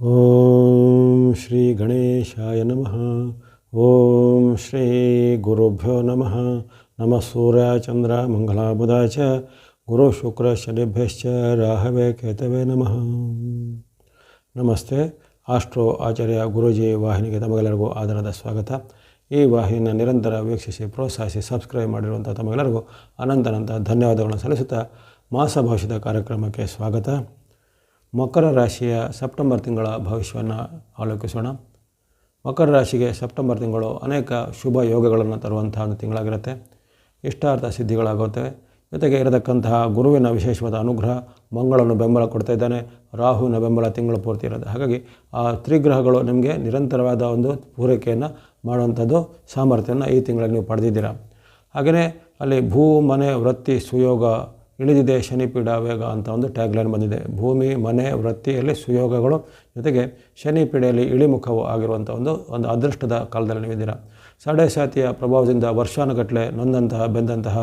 ಓಂ ಶ್ರೀ ಗಣೇಶಾಯ ನಮಃ. ಓಂ ಶ್ರೀ ಗುರುಭ್ಯೋ ನಮಃ. ನಮಃ ಸೂರ್ಯ ಚಂದ್ರ ಮಂಗಳ ಬುಧ ಚ. ಗುರು ಶುಕ್ರ ಶನಿಭ್ಯಶ್ಚ ರಾಹವೇ ಕೇತವೇ ನಮಃ. ನಮಸ್ತೆ. ಆಸ್ಟ್ರೋ ಆಚಾರ್ಯ ಗುರುಜಿ ವಾಹಿನಿಗೆ ತಮಗೆಲ್ಲರಿಗೂ ಆಧಾರದ ಸ್ವಾಗತ. ಈ ವಾಹಿನಿಯನ್ನು ನಿರಂತರ ವೀಕ್ಷಿಸಿ ಪ್ರೋತ್ಸಾಹಿಸಿ ಸಬ್ಸ್ಕ್ರೈಬ್ ಮಾಡಿರುವಂಥ ತಮಗೆಲ್ಲರಿಗೂ ಅನಂತನಂತ ಧನ್ಯವಾದಗಳನ್ನು ಸಲ್ಲಿಸುತ್ತಾ ಮಾಸ ಭವಿಷ್ಯದ ಕಾರ್ಯಕ್ರಮಕ್ಕೆ ಸ್ವಾಗತ. ಮಕರ ರಾಶಿಯ ಸೆಪ್ಟೆಂಬರ್ ತಿಂಗಳ ಭವಿಷ್ಯವನ್ನು ಆಲೋಕಿಸೋಣ. ಮಕರ ರಾಶಿಗೆ ಸೆಪ್ಟೆಂಬರ್ ತಿಂಗಳು ಅನೇಕ ಶುಭ ಯೋಗಗಳನ್ನು ತರುವಂತಹ ಒಂದು ತಿಂಗಳಾಗಿರುತ್ತೆ. ಇಷ್ಟಾರ್ಥ ಸಿದ್ಧಿಗಳಾಗುತ್ತವೆ ಜೊತೆಗೆ ಇರತಕ್ಕಂತಹ ಗುರುವಿನ ವಿಶೇಷವಾದ ಅನುಗ್ರಹ ಮಂಗಳನ್ನು ಬೆಂಬಲ ಕೊಡ್ತಾ ಇದ್ದಾನೆ. ರಾಹುವಿನ ಬೆಂಬಲ ತಿಂಗಳು ಪೂರ್ತಿ ಇರುತ್ತೆ ಹಾಗಾಗಿ ಆ ತ್ರಿಗ್ರಹಗಳು ನಿಮಗೆ ನಿರಂತರವಾದ ಒಂದು ಪೂರೈಕೆಯನ್ನು ಮಾಡುವಂಥದ್ದು ಸಾಮರ್ಥ್ಯವನ್ನು ಈ ತಿಂಗಳಲ್ಲಿ ನೀವು ಪಡೆದಿದ್ದೀರಾ. ಹಾಗೆಯೇ ಅಲ್ಲಿ ಭೂ, ಮನೆ, ವೃತ್ತಿ, ಸುಯೋಗ ಇಳಿದಿದೆ ಶನಿಪೀಡ ವೇಗ ಅಂತ ಒಂದು ಟ್ಯಾಗ್ಲೈನ್ ಬಂದಿದೆ. ಭೂಮಿ ಮನೆ ವೃತ್ತಿಯಲ್ಲಿ ಸುಯೋಗಗಳು ಜೊತೆಗೆ ಶನಿ ಪೀಡೆಯಲ್ಲಿ ಇಳಿಮುಖವು ಆಗಿರುವಂಥ ಒಂದು ಒಂದು ಅದೃಷ್ಟದ ಕಾಲದಲ್ಲಿ ನೀವಿದ್ದೀರ. ಸಾಡೆ ಸಾತಿಯ ಪ್ರಭಾವದಿಂದ ವರ್ಷಾನುಗಟ್ಟಲೆ ನೊಂದಂತಹ, ಬೆಂದಂತಹ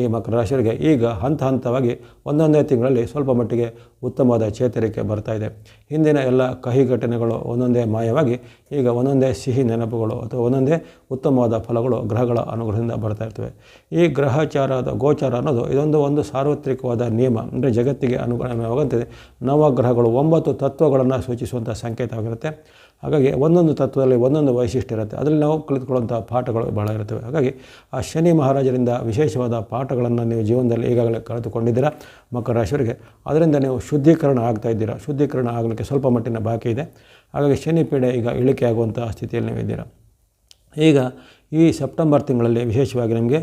ಈ ಮಕರ ರಾಶಿಯರಿಗೆ ಈಗ ಹಂತ ಹಂತವಾಗಿ ಒಂದೊಂದೇ ತಿಂಗಳಲ್ಲಿ ಸ್ವಲ್ಪ ಮಟ್ಟಿಗೆ ಉತ್ತಮವಾದ ಚೇತರಿಕೆ ಬರ್ತಾ ಇದೆ. ಹಿಂದಿನ ಎಲ್ಲ ಕಹಿ ಘಟನೆಗಳು ಒಂದೊಂದೇ ಮಾಯವಾಗಿ ಈಗ ಒಂದೊಂದೇ ಸಿಹಿ ನೆನಪುಗಳು ಅಥವಾ ಒಂದೊಂದೇ ಉತ್ತಮವಾದ ಫಲಗಳು ಗ್ರಹಗಳ ಅನುಗ್ರಹದಿಂದ ಬರ್ತಾ ಇರ್ತವೆ. ಈ ಗ್ರಹಚಾರದ ಗೋಚಾರ ಅನ್ನೋದು ಇದೊಂದು ಒಂದು ಸಾರ್ವತ್ರಿಕವಾದ ನಿಯಮ, ಅಂದರೆ ಜಗತ್ತಿಗೆ ಅನುಗುಣವಾಗುತ್ತದೆ ನವಗ್ರಹಗಳು ಒಂಬತ್ತು ತತ್ವಗಳನ್ನು ಸೂಚಿಸುವಂಥ ಸಂಕೇತವಾಗಿರುತ್ತೆ ಹಾಗಾಗಿ ಒಂದೊಂದು ತತ್ವದಲ್ಲಿ ಒಂದೊಂದು ವೈಶಿಷ್ಟ್ಯ ಇರುತ್ತೆ. ಅದರಲ್ಲಿ ನಾವು ಕಲಿತುಕೊಳ್ಳುವಂಥ ಪಾಠಗಳು ಭಾಳ ಇರುತ್ತವೆ ಹಾಗಾಗಿ ಆ ಶನಿ ಮಹಾರಾಜರಿಂದ ವಿಶೇಷವಾದ ಪಾಠಗಳನ್ನು ನೀವು ಜೀವನದಲ್ಲಿ ಈಗಾಗಲೇ ಕಲಿತುಕೊಂಡಿದ್ದೀರಾ ಮಕರ ರಾಶಿಯವರಿಗೆ. ಅದರಿಂದ ನೀವು ಶುದ್ಧೀಕರಣ ಆಗ್ತಾ ಇದ್ದೀರಾ? ಶುದ್ಧೀಕರಣ ಆಗಲಿಕ್ಕೆ ಸ್ವಲ್ಪ ಮಟ್ಟಿನ ಬಾಕಿ ಇದೆ. ಹಾಗಾಗಿ ಶನಿ ಪೀಡೆ ಈಗ ಇಳಿಕೆ ಆಗುವಂಥ ಸ್ಥಿತಿಯಲ್ಲಿ ನೀವು ಇದ್ದೀರಾ? ಈಗ ಈ ಸೆಪ್ಟೆಂಬರ್ ತಿಂಗಳಲ್ಲಿ ವಿಶೇಷವಾಗಿ ನಿಮಗೆ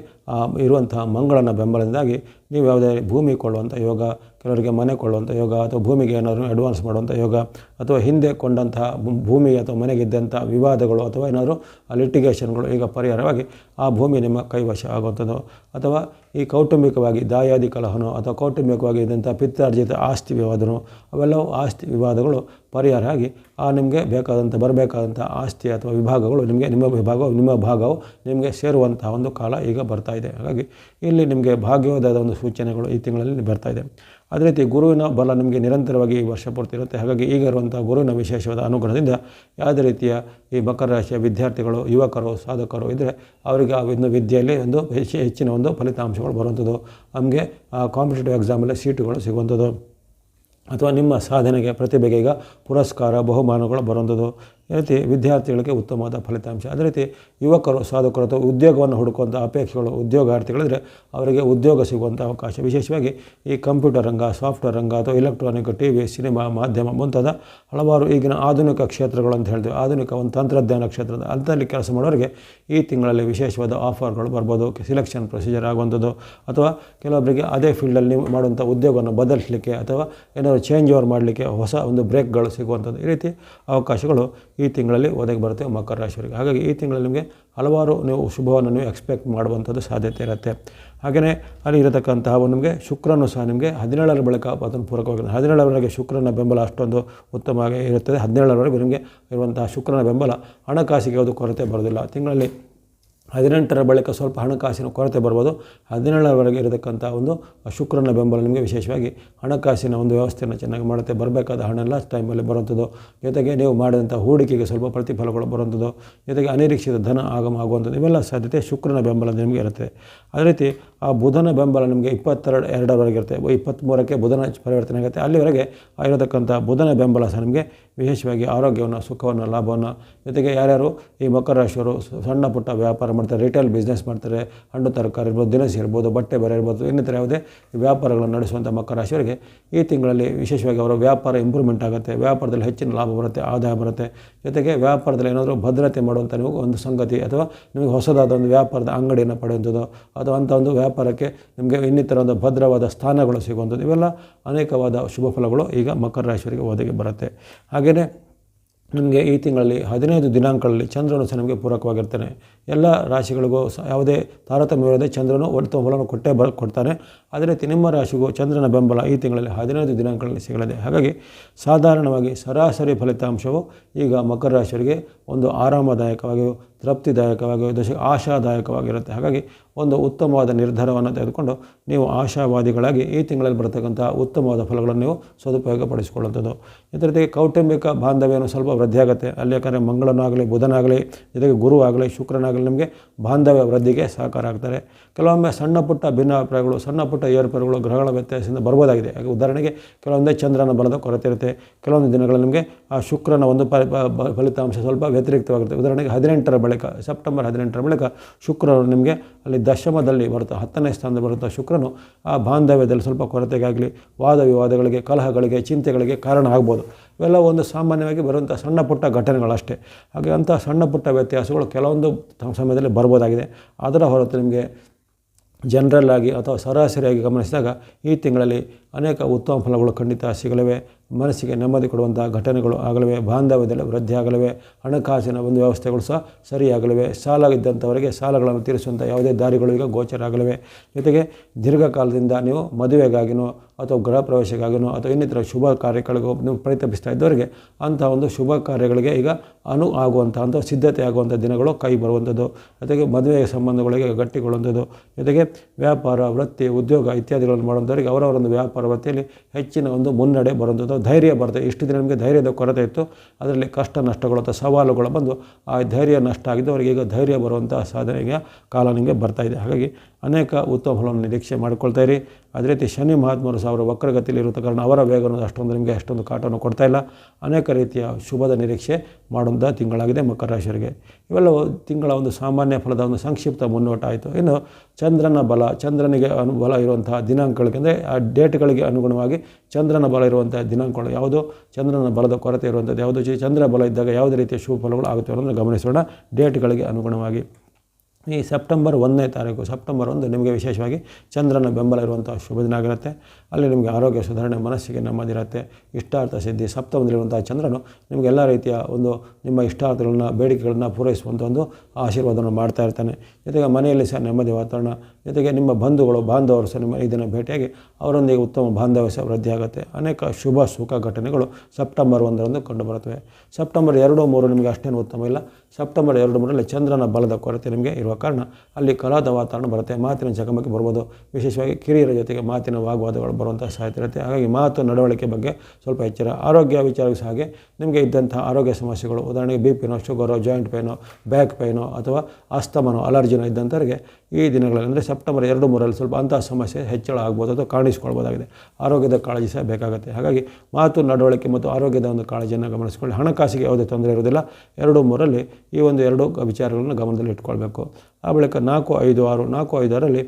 ಇರುವಂತಹ ಮಂಗಳನ ಬೆಂಬಲದಿಂದಾಗಿ ನೀವು ಯಾವುದೇ ಭೂಮಿ ಕೊಳ್ಳುವಂಥ ಯೋಗ, ಕೆಲವರಿಗೆ ಮನೆ ಕೊಳ್ಳುವಂಥ ಯೋಗ ಅಥವಾ ಭೂಮಿಗೆ ಏನಾದರೂ ಅಡ್ವಾನ್ಸ್ ಮಾಡುವಂಥ ಯೋಗ ಅಥವಾ ಹಿಂದೆ ಕೊಂಡಂತಹ ಭೂಮಿ ಅಥವಾ ಮನೆಗಿದ್ದಂಥ ವಿವಾದಗಳು ಅಥವಾ ಏನಾದರೂ ಲಿಟಿಗೇಷನ್ಗಳು ಈಗ ಪರಿಹಾರವಾಗಿ ಆ ಭೂಮಿ ನಿಮ್ಮ ಕೈವಶ ಆಗುವಂಥದ್ದು. ಅಥವಾ ಈ ಕೌಟುಂಬಿಕವಾಗಿ ದಾಯಾದಿ ಕಲಹನೋ ಅಥವಾ ಕೌಟುಂಬಿಕವಾಗಿ ಇದ್ದಂಥ ಪಿತ್ತಾರ್ಜಿತ ಆಸ್ತಿ ವಿವಾದನೋ ಅವೆಲ್ಲವೂ ಆಸ್ತಿ ವಿವಾದಗಳು ಪರಿಹಾರ ಆಗಿ ಆ ನಿಮಗೆ ಬೇಕಾದಂಥ, ಬರಬೇಕಾದಂಥ ಆಸ್ತಿ ಅಥವಾ ವಿಭಾಗಗಳು ನಿಮಗೆ, ನಿಮ್ಮ ವಿಭಾಗ ನಿಮ್ಮ ಭಾಗವು ನಿಮಗೆ ಸೇರುವಂತಹ ಒಂದು ಕಾಲ ಈಗ ಬರ್ತಾ ಇದೆ. ಹಾಗಾಗಿ ಇಲ್ಲಿ ನಿಮಗೆ ಭಾಗ್ಯೋದಯದ ಒಂದು ಸೂಚನೆಗಳು ಈ ತಿಂಗಳಲ್ಲಿ ಬರ್ತಾ ಇದೆ. ಅದೇ ರೀತಿ ಗುರುವಿನ ಬಲ ನಿಮಗೆ ನಿರಂತರವಾಗಿ ವರ್ಷ ಪೂರ್ತಿ ಇರುತ್ತೆ ಹಾಗಾಗಿ ಈಗ ಇರುವಂಥ ಗುರುವಿನ ವಿಶೇಷವಾದ ಅನುಗ್ರಹದಿಂದ ಯಾವುದೇ ರೀತಿಯ ಈ ಮಕರ ರಾಶಿಯ ವಿದ್ಯಾರ್ಥಿಗಳು, ಯುವಕರು, ಸಾಧಕರು ಇದ್ದರೆ ಅವರಿಗೆ ಆ ಒಂದು ವಿದ್ಯೆಯಲ್ಲಿ ಒಂದು ಹೆಚ್ಚು ಹೆಚ್ಚಿನ ಒಂದು ಫಲಿತಾಂಶಗಳು ಬರುವಂಥದ್ದು. ನಮಗೆ ಕಾಂಪಿಟೇಟಿವ್ ಎಕ್ಸಾಮಲ್ಲಿ ಸೀಟುಗಳು ಸಿಗುವಂಥದ್ದು. ಅಥವಾ ನಿಮ್ಮ ಸಾಧನೆಗೆ ಪ್ರತಿಭೆಗೆ ಈಗ ಪುರಸ್ಕಾರ, ಬಹುಮಾನಗಳು ಬರುವಂಥದ್ದು. ರೀತಿ ವಿದ್ಯಾರ್ಥಿಗಳಿಗೆ ಉತ್ತಮವಾದ ಫಲಿತಾಂಶ. ಅದೇ ರೀತಿ ಯುವಕರು, ಸಾಧಕರು ಅಥವಾ ಉದ್ಯೋಗವನ್ನು ಹುಡುಕುವಂಥ ಅಪೇಕ್ಷೆಗಳು ಉದ್ಯೋಗಾರ್ಥಿಗಳಿದ್ರೆ ಅವರಿಗೆ ಉದ್ಯೋಗ ಸಿಗುವಂಥ ಅವಕಾಶ. ವಿಶೇಷವಾಗಿ ಈ ಕಂಪ್ಯೂಟರ್ ರಂಗ, ಸಾಫ್ಟ್ವೇರ್ ರಂಗ ಅಥವಾ ಎಲೆಕ್ಟ್ರಾನಿಕ್ ಟಿ ವಿ ಸಿನಿಮಾ, ಮಾಧ್ಯಮ ಮುಂತಾದ ಹಲವಾರು ಈಗಿನ ಆಧುನಿಕ ಕ್ಷೇತ್ರಗಳು ಅಂತ ಹೇಳ್ತೀವಿ ಆಧುನಿಕ ಒಂದು ತಂತ್ರಜ್ಞಾನ ಕ್ಷೇತ್ರದ ಅಂಥಲ್ಲಿ ಕೆಲಸ ಮಾಡೋರಿಗೆ ಈ ತಿಂಗಳಲ್ಲಿ ವಿಶೇಷವಾದ ಆಫರ್ಗಳು ಬರ್ಬೋದು. ಸಿಲೆಕ್ಷನ್ ಪ್ರೊಸೀಜರ್ ಆಗುವಂಥದ್ದು ಅಥವಾ ಕೆಲವೊಬ್ಬರಿಗೆ ಅದೇ ಫೀಲ್ಡಲ್ಲಿ ನೀವು ಮಾಡುವಂಥ ಉದ್ಯೋಗವನ್ನು ಬದಲಿಸಲಿಕ್ಕೆ ಅಥವಾ ಏನಾದರೂ ಚೇಂಜ್ ಓವರ್ ಮಾಡಲಿಕ್ಕೆ ಹೊಸ ಒಂದು ಬ್ರೇಕ್ಗಳು ಸಿಗುವಂಥದ್ದು. ಈ ರೀತಿ ಅವಕಾಶಗಳು ಈ ತಿಂಗಳಲ್ಲಿ ಒದಗಿ ಬರುತ್ತೆ ಮಕರ ರಾಶಿಯವರಿಗೆ. ಹಾಗಾಗಿ ಈ ತಿಂಗಳಲ್ಲಿ ನಿಮಗೆ ಹಲವಾರು ನೀವು ಶುಭವನ್ನು ನೀವು ಎಕ್ಸ್ಪೆಕ್ಟ್ ಮಾಡುವಂಥದ್ದು ಸಾಧ್ಯತೆ ಇರುತ್ತೆ. ಹಾಗೆಯೇ ಅಲ್ಲಿ ಇರತಕ್ಕಂತಹ ನಿಮಗೆ ಶುಕ್ರನು ಸಹ ನಿಮಗೆ ಹದಿನೇಳರ ಬಳಿಕ ಅದನ್ನು ಪೂರಕವಾಗಿ ಹದಿನೇಳರವರೆಗೆ ಶುಕ್ರನ ಬೆಂಬಲ ಅಷ್ಟೊಂದು ಉತ್ತಮವಾಗಿ ಇರುತ್ತದೆ. ಹದಿನೇಳರವರೆಗೂ ನಿಮಗೆ ಇರುವಂತಹ ಶುಕ್ರನ ಬೆಂಬಲ ಹಣಕಾಸಿಗೆ ಯಾವುದು ಕೊರತೆ ಬರೋದಿಲ್ಲ ತಿಂಗಳಲ್ಲಿ ಹದಿನೆಂಟರ ಬಳಿಕ ಸ್ವಲ್ಪ ಹಣಕಾಸಿನ ಕೊರತೆ ಬರ್ಬೋದು. ಹದಿನೇಳರವರೆಗೆ ಇರತಕ್ಕಂಥ ಒಂದು ಶುಕ್ರನ ಬೆಂಬಲ ನಿಮಗೆ ವಿಶೇಷವಾಗಿ ಹಣಕಾಸಿನ ಒಂದು ವ್ಯವಸ್ಥೆಯನ್ನು ಚೆನ್ನಾಗಿ ಮಾಡುತ್ತೆ. ಬರಬೇಕಾದ ಹಣ ಎಲ್ಲ ಟೈಮಲ್ಲಿ ಬರುವಂಥದ್ದು. ಜೊತೆಗೆ ನೀವು ಮಾಡಿದಂಥ ಹೂಡಿಕೆಗೆ ಸ್ವಲ್ಪ ಪ್ರತಿಫಲಗಳು ಬರುವಂಥದ್ದು. ಜೊತೆಗೆ ಅನಿರೀಕ್ಷಿತ ಧನ ಆಗಮ ಆಗುವಂಥದ್ದು ಇವೆಲ್ಲ ಸಾಧ್ಯತೆ ಶುಕ್ರನ ಬೆಂಬಲ ನಿಮಗೆ ಇರುತ್ತೆ. ಅದೇ ರೀತಿ ಆ ಬುಧನ ಬೆಂಬಲ ನಿಮಗೆ ಇಪ್ಪತ್ತೆರಡು, ಎರಡರವರೆಗೆ ಇರುತ್ತೆ. ಇಪ್ಪತ್ತ್ಮೂರಕ್ಕೆ ಬುಧನ ಪರಿವರ್ತನೆ ಆಗುತ್ತೆ. ಅಲ್ಲಿವರೆಗೆ ಇರತಕ್ಕಂಥ ಬುಧನ ಬೆಂಬಲ ಸಹ ನಿಮಗೆ ವಿಶೇಷವಾಗಿ ಆರೋಗ್ಯವನ್ನು, ಸುಖವನ್ನು, ಲಾಭವನ್ನು, ಜೊತೆಗೆ ಯಾರ್ಯಾರು ಈ ಮಕರ ರಾಶಿಯವರು ಸಣ್ಣ ಪುಟ್ಟ ವ್ಯಾಪಾರ ಮಾಡ್ತಾರೆ ರಿಟೇಲ್ ಬಿಸ್ನೆಸ್ ಮಾಡ್ತಾರೆ, ಹಣ್ಣು, ತರಕಾರಿ ಇರ್ಬೋದು, ದಿನಸಿ ಇರ್ಬೋದು, ಬಟ್ಟೆ ಬರೆ ಇರ್ಬೋದು, ಇನ್ನಿತರ ಯಾವುದೇ ವ್ಯಾಪಾರಗಳನ್ನು ನಡೆಸುವಂಥ ಮಕರ ರಾಶಿಯವರಿಗೆ ಈ ತಿಂಗಳಲ್ಲಿ ವಿಶೇಷವಾಗಿ ಅವರ ವ್ಯಾಪಾರ ಇಂಪ್ರೂವ್ಮೆಂಟ್ ಆಗುತ್ತೆ, ವ್ಯಾಪಾರದಲ್ಲಿ ಹೆಚ್ಚಿನ ಲಾಭ ಬರುತ್ತೆ, ಆದಾಯ ಬರುತ್ತೆ. ಜೊತೆಗೆ ವ್ಯಾಪಾರದಲ್ಲಿ ಏನಾದರೂ ಭದ್ರತೆ ಮಾಡುವಂಥ ನಿಮಗೆ ಒಂದು ಸಂಗತಿ, ಅಥವಾ ನಿಮಗೆ ಹೊಸದಾದ ಒಂದು ವ್ಯಾಪಾರದ ಅಂಗಡಿಯನ್ನು ಪಡೆಯುವಂಥದ್ದು, ಅಥವಾ ಅಂಥ ಒಂದು ವ್ಯಾಪಾರಕ್ಕೆ ನಿಮಗೆ ಇನ್ನಿತರ ಒಂದು ಭದ್ರವಾದ ಸ್ಥಾನಗಳು ಸಿಗುವಂಥದ್ದು, ಇವೆಲ್ಲ ಅನೇಕವಾದ ಶುಭ ಫಲಗಳು ಈಗ ಮಕರ ರಾಶಿಯವರಿಗೆ ಒದಗಿ ಬರುತ್ತೆ. ಹಾಗೆಯೇ ನಿಮಗೆ ಈ ತಿಂಗಳಲ್ಲಿ ಹದಿನೈದು ದಿನಾಂಕಗಳಲ್ಲಿ ಚಂದ್ರನು ಸಹ ನಿಮಗೆ ಪೂರಕವಾಗಿರ್ತಾನೆ. ಎಲ್ಲ ರಾಶಿಗಳಿಗೂ ಯಾವುದೇ ತಾರತಮ್ಯವಿಲ್ಲದೆ ಚಂದ್ರನು ಒಟ್ಟು ಫಲವನ್ನು ಕೊಟ್ಟೇ ಬ ಕೊಡ್ತಾನೆ ಆದರೆ ರೀತಿ ರಾಶಿಗೂ ಚಂದ್ರನ ಬೆಂಬಲ ಈ ತಿಂಗಳಲ್ಲಿ ಹದಿನೈದು ದಿನಾಂಕಗಳಲ್ಲಿ ಸಿಗಲಿದೆ. ಹಾಗಾಗಿ ಸಾಧಾರಣವಾಗಿ ಸರಾಸರಿ ಫಲಿತಾಂಶವು ಈಗ ಮಕರ ರಾಶಿಯವರಿಗೆ ಒಂದು ಆರಾಮದಾಯಕವಾಗಿಯೂ, ತೃಪ್ತಿದಾಯಕವಾಗಿಯೂ, ದಶ ಆಶಾದಾಯಕವಾಗಿರುತ್ತೆ. ಹಾಗಾಗಿ ಒಂದು ಉತ್ತಮವಾದ ನಿರ್ಧಾರವನ್ನು ತೆಗೆದುಕೊಂಡು ನೀವು ಆಶಾವಾದಿಗಳಾಗಿ ಈ ತಿಂಗಳಲ್ಲಿ ಬರತಕ್ಕಂಥ ಉತ್ತಮವಾದ ಫಲಗಳನ್ನು ನೀವು ಸದುಪಯೋಗಪಡಿಸಿಕೊಳ್ಳುವಂಥದ್ದು. ಇದರ ಜೊತೆಗೆ ಕೌಟುಂಬಿಕ ಬಾಂಧವ್ಯನೂ ಸ್ವಲ್ಪ ವೃದ್ಧಿಯಾಗುತ್ತೆ. ಅಲ್ಲಿ ಯಾಕಂದರೆ ಮಂಗಳನಾಗಲಿ, ಬುಧನಾಗಲಿ, ಜೊತೆಗೆ ಗುರು ಆಗಲಿ ಶುಕ್ರನಾಗಲಿ ನಿಮಗೆ ಬಾಂಧವ್ಯ ವೃದ್ಧಿಗೆ ಸಹಕಾರ ಆಗ್ತಾರೆ. ಕೆಲವೊಮ್ಮೆ ಸಣ್ಣ ಪುಟ್ಟ ಭಿನ್ನಾಭಿಪ್ರಾಯಗಳು, ಸಣ್ಣ ಪುಟ್ಟ ಏರ್ಪೇರುಗಳು ಗ್ರಹಗಳ ವ್ಯತ್ಯಾಸದಿಂದ ಬರ್ಬೋದಾಗಿದೆ ಉದಾಹರಣೆಗೆ ಕೆಲವೊಂದೇ ಚಂದ್ರನ ಬಲದ ಕೊರತೆ ಇರುತ್ತೆ. ಕೆಲವೊಂದು ದಿನಗಳಲ್ಲಿ ನಿಮಗೆ ಆ ಶುಕ್ರನ ಒಂದು ಫಲಿತಾಂಶ ಸ್ವಲ್ಪ ವ್ಯತಿರಿಕ್ತವಾಗಿರುತ್ತೆ. ಉದಾಹರಣೆಗೆ ಹದಿನೆಂಟರ ಬಳಿಕ, ಸೆಪ್ಟೆಂಬರ್ ಹದಿನೆಂಟರ ಬಳಿಕ ಶುಕ್ರನು ನಿಮಗೆ ಅಲ್ಲಿ ದಶಮದಲ್ಲಿ ಬರುತ್ತಾ, ಹತ್ತನೇ ಸ್ಥಾನದಲ್ಲಿ ಬರುತ್ತಾ, ಶುಕ್ರನು ಆ ಬಾಂಧವ್ಯದಲ್ಲಿ ಸ್ವಲ್ಪ ಕೊರತೆಗಾಗಲಿ, ವಾದ ವಿವಾದಗಳಿಗೆ, ಕಲಹಗಳಿಗೆ, ಚಿಂತೆಗಳಿಗೆ ಕಾರಣ ಆಗ್ಬೋದು. ಇವೆಲ್ಲ ಒಂದು ಸಾಮಾನ್ಯವಾಗಿ ಬರುವಂಥ ಸಣ್ಣ ಪುಟ್ಟ ಘಟನೆಗಳಷ್ಟೇ. ಹಾಗೆ ಅಂಥ ಸಣ್ಣ ಪುಟ್ಟ ವ್ಯತ್ಯಾಸಗಳು ಕೆಲವೊಂದು ಸಮಯದಲ್ಲಿ ಬರ್ಬೋದಾಗಿದೆ. ಅದರ ಹೊರತು ನಿಮಗೆ ಜನರಲ್ ಆಗಿ ಅಥವಾ ಸರಾಸರಿಯಾಗಿ ಗಮನಿಸಿದಾಗ ಈ ತಿಂಗಳಲ್ಲಿ ಅನೇಕ ಉತ್ತಮ ಫಲಗಳು ಖಂಡಿತ ಸಿಗಲಿವೆ. ಮನಸ್ಸಿಗೆ ನೆಮ್ಮದಿ ಕೊಡುವಂಥ ಘಟನೆಗಳು ಆಗಲಿವೆ, ಬಾಂಧವ್ಯದಲ್ಲಿ ವೃದ್ಧಿ ಆಗಲಿವೆ, ಹಣಕಾಸಿನ ಒಂದು ವ್ಯವಸ್ಥೆಗಳು ಸಹ ಸರಿಯಾಗಲಿವೆ ಸಾಲ ಇದ್ದಂಥವರಿಗೆ ಸಾಲಗಳನ್ನು ತೀರಿಸುವಂಥ ಯಾವುದೇ ದಾರಿಗಳು ಈಗ ಗೋಚರ ಆಗಲಿವೆ. ಜೊತೆಗೆ ದೀರ್ಘಕಾಲದಿಂದ ನೀವು ಮದುವೆಗಾಗಿನೋ ಅಥವಾ ಗೃಹ ಪ್ರವೇಶಕ್ಕಾಗಿನೋ ಅಥವಾ ಇನ್ನಿತರ ಶುಭ ಕಾರ್ಯಗಳಿಗೂ ನೀವು ಪ್ರಯತ್ನಿಸ್ತಾ ಇದ್ದವರಿಗೆ ಅಂಥ ಒಂದು ಶುಭ ಕಾರ್ಯಗಳಿಗೆ ಈಗ ಅನು ಆಗುವಂಥ ಅಂಥ ಸಿದ್ಧತೆ ಆಗುವಂಥ ದಿನಗಳು ಕೈ ಬರುವಂಥದ್ದು. ಜೊತೆಗೆ ಮದುವೆ ಸಂಬಂಧಗಳಿಗೆ ಗಟ್ಟಿಗೊಳ್ಳುವಂಥದ್ದು. ಜೊತೆಗೆ ವ್ಯಾಪಾರ, ವೃತ್ತಿ, ಉದ್ಯೋಗ ಇತ್ಯಾದಿಗಳನ್ನು ಮಾಡುವಂಥವರಿಗೆ ಅವರವರೊಂದು ವ್ಯಾಪಾರ ವೃತ್ತಿಯಲ್ಲಿ ಹೆಚ್ಚಿನ ಒಂದು ಮುನ್ನಡೆ ಬರುವಂಥದ್ದು. ಧೈರ್ಯ ಬರುತ್ತೆ ಇಷ್ಟು ದಿನ ನಮಗೆ ಧೈರ್ಯದ ಕೊರತೆ ಇತ್ತು. ಅದರಲ್ಲಿ ಕಷ್ಟ ನಷ್ಟಗಳು ಅಥವಾ ಸವಾಲುಗಳು ಬಂದು ಆ ಧೈರ್ಯ ನಷ್ಟ ಆಗಿದ್ದು ಅವರಿಗೆ ಈಗ ಧೈರ್ಯ ಬರುವಂಥ ಸಾಧನೆಗೆ ಕಾಲ ನಿಮಗೆ ಬರ್ತಾಯಿದೆ ಹಾಗಾಗಿ ಅನೇಕ ಉತ್ತಮ ಫಲವನ್ನು ನಿರೀಕ್ಷೆ ಮಾಡಿಕೊಳ್ತಾ ಇರಿ. ಅದೇ ರೀತಿ ಶನಿ ಮಹಾತ್ಮರು ಸಾವಿರ ವಕ್ರಗತಿಯಲ್ಲಿ ಇರುತ್ತ ಕಾರಣ ಅವರ ವೇಗವನ್ನು ಅಷ್ಟೊಂದು ನಿಮಗೆ ಅಷ್ಟೊಂದು ಕಾಟವನ್ನು ಕೊಡ್ತಾ ಇಲ್ಲ. ಅನೇಕ ರೀತಿಯ ಶುಭದ ನಿರೀಕ್ಷೆ ಮಾಡುವಂಥ ತಿಂಗಳಾಗಿದೆ ಮಕರ ರಾಶಿಯವರಿಗೆ. ಇವೆಲ್ಲವೂ ತಿಂಗಳ ಒಂದು ಸಾಮಾನ್ಯ ಫಲದ ಒಂದು ಸಂಕ್ಷಿಪ್ತ ಮುನ್ನೋಟ ಆಯಿತು. ಇನ್ನು ಚಂದ್ರನ ಬಲ, ಚಂದ್ರನಿಗೆ ಅನು ಬಲ ಇರುವಂತಹ ದಿನಾಂಕಗಳಿಗೆ ಅಂದರೆ ಆ ಡೇಟ್ಗಳಿಗೆ ಅನುಗುಣವಾಗಿ ಚಂದ್ರನ ಬಲ ಇರುವಂಥ ದಿನಾಂಕಗಳು ಯಾವುದು? ಚಂದ್ರನ ಬಲದ ಕೊರತೆ ಇರುವಂಥದ್ದು ಯಾವುದು? ಚಂದ್ರ ಬಲ ಇದ್ದಾಗ ಯಾವುದೇ ರೀತಿಯ ಶುಭ ಫಲಗಳು ಆಗುತ್ತೆ ಅನ್ನೋದನ್ನು ಗಮನಿಸೋಣ. ಡೇಟ್ಗಳಿಗೆ ಅನುಗುಣವಾಗಿ. ಈ ಸೆಪ್ಟೆಂಬರ್ ಒಂದನೇ ತಾರೀಕು, ಸೆಪ್ಟೆಂಬರ್ ಒಂದು ನಿಮಗೆ ವಿಶೇಷವಾಗಿ ಚಂದ್ರನ ಬೆಂಬಲ ಇರುವಂಥ ಶುಭ ದಿನ ಆಗಿರುತ್ತೆ. ಅಲ್ಲಿ ನಿಮಗೆ ಆರೋಗ್ಯ ಸುಧಾರಣೆ, ಮನಸ್ಸಿಗೆ ನೆಮ್ಮದಿರುತ್ತೆ ಇಷ್ಟಾರ್ಥ ಸಿದ್ಧಿ ಸಪ್ತಮದಲ್ಲಿರುವಂಥ ಚಂದ್ರನು ನಿಮಗೆ ಎಲ್ಲ ರೀತಿಯ ಒಂದು ನಿಮ್ಮ ಇಷ್ಟಾರ್ಥಗಳನ್ನ, ಬೇಡಿಕೆಗಳನ್ನ ಪೂರೈಸುವಂಥ ಒಂದು ಆಶೀರ್ವಾದವನ್ನು ಮಾಡ್ತಾ ಇರ್ತಾನೆ. ಜೊತೆಗೆ ಮನೆಯಲ್ಲಿ ಸಹ ನೆಮ್ಮದಿ ವಾತಾವರಣ, ಜೊತೆಗೆ ನಿಮ್ಮ ಬಂಧುಗಳು, ಬಾಂಧವರು ಸಹ ನಿಮ್ಮ ಈ ದಿನ ಭೇಟಿಯಾಗಿ ಅವರೊಂದಿಗೆ ಉತ್ತಮ ಬಾಂಧವ್ಯ ಸಹ ವೃದ್ಧಿಯಾಗುತ್ತೆ ಅನೇಕ ಶುಭ, ಸುಖ ಘಟನೆಗಳು ಸೆಪ್ಟೆಂಬರ್ ಒಂದರಂದು ಕಂಡುಬರುತ್ತವೆ. ಸೆಪ್ಟೆಂಬರ್ ಎರಡು ಮೂರು ನಿಮಗೆ ಅಷ್ಟೇನು ಉತ್ತಮ ಇಲ್ಲ. ಸೆಪ್ಟೆಂಬರ್ ಎರಡು ಮೂರರಲ್ಲಿ ಚಂದ್ರನ ಬಲದ ಕೊರತೆ ನಿಮಗೆ ಇರುವ ಕಾರಣ ಅಲ್ಲಿ ಕಲಾದ ವಾತಾವರಣ ಬರುತ್ತೆ. ಮಾತಿನ ಚಕಮಕಿ ಬರ್ಬೋದು. ವಿಶೇಷವಾಗಿ ಕಿರಿಯರ ಜೊತೆಗೆ ಮಾತಿನ ವಾಗ್ವಾದಗಳು ಬರುವಂಥ ಸಾಧ್ಯತೆ ಇರುತ್ತೆ. ಹಾಗಾಗಿ ಮಾತು ನಡವಳಿಕೆ ಬಗ್ಗೆ ಸ್ವಲ್ಪ ಎಚ್ಚರ. ಆರೋಗ್ಯ ವಿಚಾರಕ್ಕೆ ಸಹ ಹಾಗೆ ನಿಮಗೆ ಇದ್ದಂಥ ಆರೋಗ್ಯ ಸಮಸ್ಯೆಗಳು, ಉದಾಹರಣೆಗೆ ಬಿ ಪಿನೋ ಶುಗರೋ ಜಾಯಿಂಟ್ ಪೇನೋ ಬ್ಯಾಕ್ ಪೇನೋ ಅಥವಾ ಅಸ್ತಮನೋ ಅಲರ್ಜಿನೋ ಇದ್ದಂಥವ್ರಿಗೆ ಈ ದಿನಗಳಲ್ಲಿ, ಅಂದರೆ ಸೆಪ್ಟೆಂಬರ್ ಎರಡು ಮೂರಲ್ಲಿ ಸ್ವಲ್ಪ ಅಂತಹ ಸಮಸ್ಯೆ ಹೆಚ್ಚಳ ಆಗ್ಬೋದು ಅಥವಾ ಕಾಣಿಸ್ಕೊಳ್ಬೋದಾಗಿದೆ. ಆರೋಗ್ಯದ ಕಾಳಜಿ ಸಹ ಬೇಕಾಗುತ್ತೆ. ಹಾಗಾಗಿ ಮಾತು, ನಡವಳಿಕೆ ಮತ್ತು ಆರೋಗ್ಯದ ಒಂದು ಕಾಳಜಿಯನ್ನು ಗಮನಿಸಿಕೊಳ್ಳಿ. ಹಣಕಾಸಿಗೆ ಯಾವುದೇ ತೊಂದರೆ ಇರೋದಿಲ್ಲ ಎರಡು ಮೂರಲ್ಲಿ ಈ ಒಂದು ಎರಡು ವಿಚಾರಗಳನ್ನು ಗಮನದಲ್ಲಿ ಇಟ್ಕೊಳ್ಬೇಕು ಆ ಬಳಿಕ ನಾಲ್ಕು ಐದು ಆರು, ನಾಲ್ಕು ಐದರಲ್ಲಿ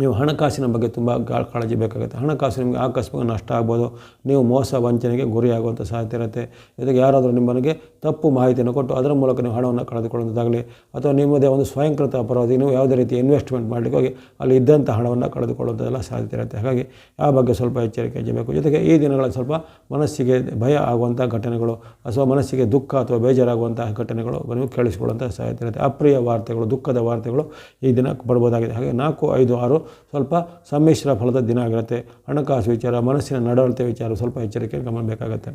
ನೀವು ಹಣಕಾಸಿನ ಬಗ್ಗೆ ತುಂಬ ಕಾಳಜಿ ಬೇಕಾಗುತ್ತೆ. ಹಣಕಾಸು ನಿಮಗೆ ಆಕಸ್ಮಿಕ ನಷ್ಟ ಆಗ್ಬೋದು. ನೀವು ಮೋಸ ವಂಚನೆಗೆ ಗುರಿಯಾಗುವಂಥ ಸಾಧ್ಯತೆ ಇರುತ್ತೆ. ಜೊತೆಗೆ ಯಾರಾದರೂ ನಿಮ್ಮನಿಗೆ ತಪ್ಪು ಮಾಹಿತಿಯನ್ನು ಕೊಟ್ಟು ಅದರ ಮೂಲಕ ನೀವು ಹಣವನ್ನು ಕಳೆದುಕೊಳ್ಳುವಂಥದ್ದಾಗಲಿ ಅಥವಾ ನಿಮ್ಮದೇ ಒಂದು ಸ್ವಯಂಕೃತ ಅಪರಾಧಿ, ನೀವು ಯಾವುದೇ ರೀತಿ ಇನ್ವೆಸ್ಟ್ಮೆಂಟ್ ಮಾಡಲಿಕ್ಕೆ ಹೋಗಿ ಅಲ್ಲಿ ಇದ್ದಂಥ ಹಣವನ್ನು ಕಳೆದುಕೊಳ್ಳುವಂಥದ್ದೆಲ್ಲ ಸಾಧ್ಯತೆ ಇರುತ್ತೆ. ಹಾಗಾಗಿ ಆ ಬಗ್ಗೆ ಸ್ವಲ್ಪ ಎಚ್ಚರಿಕೆ ವಹಿಸಬೇಕು. ಜೊತೆಗೆ ಈ ದಿನಗಳಲ್ಲಿ ಸ್ವಲ್ಪ ಮನಸ್ಸಿಗೆ ಭಯ ಆಗುವಂಥ ಘಟನೆಗಳು ಅಥವಾ ಮನಸ್ಸಿಗೆ ದುಃಖ ಅಥವಾ ಬೇಜಾರಾಗುವಂತಹ ಘಟನೆಗಳು ನೀವು ಕೇಳಿಸಿಕೊಳ್ಳುವಂಥ ಸಾಧ್ಯತೆ ಇರುತ್ತೆ. ಅಪ್ರಿಯ ವಾರ್ತೆಗಳು, ದುಃಖದ ವಾರ್ತೆಗಳು ಈ ದಿನ ಬರ್ಬೋದಾಗಿದೆ. ಹಾಗೆ ನಾಲ್ಕು ಐದು ಆರು ಸ್ವಲ್ಪ ಸಮ್ಮಿಶ್ರ ಫಲದ ದಿನ ಆಗಿರುತ್ತೆ. ಹಣಕಾಸು ವಿಚಾರ, ಮನಸ್ಸಿನ ನಡವಳಿಕೆ ವಿಚಾರ ಸ್ವಲ್ಪ ಎಚ್ಚರಿಕೆ ಗಮನ ಬೇಕಾಗುತ್ತೆ.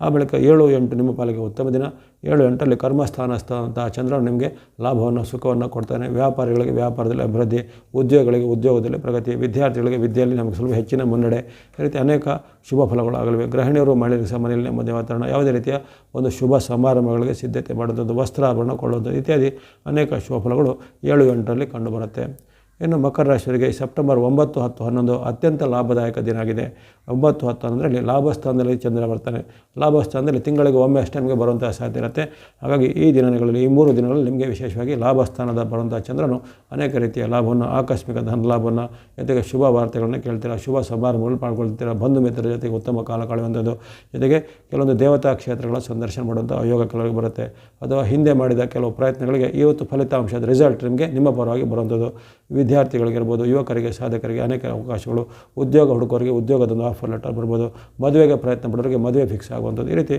ಆ ಬಳಿಕ ಏಳು ಎಂಟು ನಿಮ್ಮ ಪಾಲಿಗೆ ಉತ್ತಮ ದಿನ. ಏಳು ಎಂಟರಲ್ಲಿ ಕರ್ಮಸ್ಥಾನಸ್ಥಾನಂತಹ ಚಂದ್ರನು ನಿಮಗೆ ಲಾಭವನ್ನು, ಸುಖವನ್ನು ಕೊಡ್ತಾನೆ. ವ್ಯಾಪಾರಿಗಳಿಗೆ ವ್ಯಾಪಾರದಲ್ಲಿ ಅಭಿವೃದ್ಧಿ, ಉದ್ಯೋಗಗಳಿಗೆ ಉದ್ಯೋಗದಲ್ಲಿ ಪ್ರಗತಿ, ವಿದ್ಯಾರ್ಥಿಗಳಿಗೆ ವಿದ್ಯೆಯಲ್ಲಿ ನಮಗೆ ಸ್ವಲ್ಪ ಹೆಚ್ಚಿನ ಮುನ್ನಡೆ. ಈ ರೀತಿ ಅನೇಕ ಶುಭ ಫಲಗಳು ಆಗಲಿವೆ. ಗೃಹಿಣಿಯರು ಮಹಿಳೆಯರು ಮನೆಯಲ್ಲಿ ನೆಮ್ಮದಿ ವಾತಾವರಣ ಯಾವುದೇ ರೀತಿಯ ಒಂದು ಶುಭ ಸಮಾರಂಭಗಳಿಗೆ ಸಿದ್ಧತೆ ಮಾಡುವಂಥದ್ದು ವಸ್ತ್ರಾಭರಣ ಕೊಳ್ಳುವಂಥದ್ದು ಇತ್ಯಾದಿ ಅನೇಕ ಶುಭ ಫಲಗಳು ಏಳು ಎಂಟರಲ್ಲಿ ಕಂಡುಬರುತ್ತೆ ಇನ್ನು ಮಕರ ರಾಶಿಯವರಿಗೆ ಸೆಪ್ಟೆಂಬರ್ ಒಂಬತ್ತು, ಹತ್ತು, ಹನ್ನೊಂದು ಅತ್ಯಂತ ಲಾಭದಾಯಕ ದಿನ ಆಗಿದೆ. ಒಂಬತ್ತು, ಹತ್ತು ಹನ್ನೊಂದರಲ್ಲಿ ಲಾಭಸ್ಥಾನದಲ್ಲಿ ಚಂದ್ರ ಬರ್ತಾನೆ. ಲಾಭಸ್ಥಾನದಲ್ಲಿ ತಿಂಗಳಿಗೆ ಒಮ್ಮೆ ಅಷ್ಟೇ ನಿಮಗೆ ಬರುವಂಥ ಸಾಧ್ಯ ಇರುತ್ತೆ. ಹಾಗಾಗಿ ಈ ದಿನಗಳಲ್ಲಿ, ಈ ಮೂರು ದಿನಗಳಲ್ಲಿ ನಿಮಗೆ ವಿಶೇಷವಾಗಿ ಲಾಭಸ್ಥಾನದ ಬರುವಂಥ ಚಂದ್ರನು ಅನೇಕ ರೀತಿಯ ಲಾಭವನ್ನು, ಆಕಸ್ಮಿಕ ಧನ ಲಾಭವನ್ನು, ಜೊತೆಗೆ ಶುಭ ವಾರ್ತೆಗಳನ್ನು ಕೇಳ್ತೀರಾ, ಶುಭ ಸಮಾರಂಭಗಳು ಪಾಲ್ಗೊಳ್ತೀರಾ, ಬಂಧು ಮಿತ್ರರ ಜೊತೆಗೆ ಉತ್ತಮ ಕಾಲ ಕಳೆಯುವಂಥದ್ದು. ಜೊತೆಗೆ ಕೆಲವೊಂದು ದೇವತಾ ಕ್ಷೇತ್ರಗಳ ಸಂದರ್ಶನ ಮಾಡುವಂಥ ಯೋಗ ಕೆಲವರಿಗೆ ಬರುತ್ತೆ. ಅಥವಾ ಹಿಂದೆ ಮಾಡಿದ ಕೆಲವು ಪ್ರಯತ್ನಗಳಿಗೆ ಇವತ್ತು ಫಲಿತಾಂಶದ ರಿಸಲ್ಟ್ ನಿಮಗೆ ನಿಮ್ಮ ಪರವಾಗಿ ಬರುವಂಥದ್ದು. ವಿದ್ಯಾರ್ಥಿಗಳಿಗಿರ್ಬೋದು, ಯುವಕರಿಗೆ, ಸಾಧಕರಿಗೆ ಅನೇಕ ಅವಕಾಶಗಳು, ಉದ್ಯೋಗ ಹುಡುಕೋರಿಗೆ ಉದ್ಯೋಗದೊಂದು ಆಫರ್ ಲೆಟರ್ ಬರ್ಬೋದು, ಮದುವೆಗೆ ಪ್ರಯತ್ನ ಪಡೋರಿಗೆ ಮದುವೆ ಫಿಕ್ಸ್ ಆಗುವಂಥದ್ದು ಈ ರೀತಿ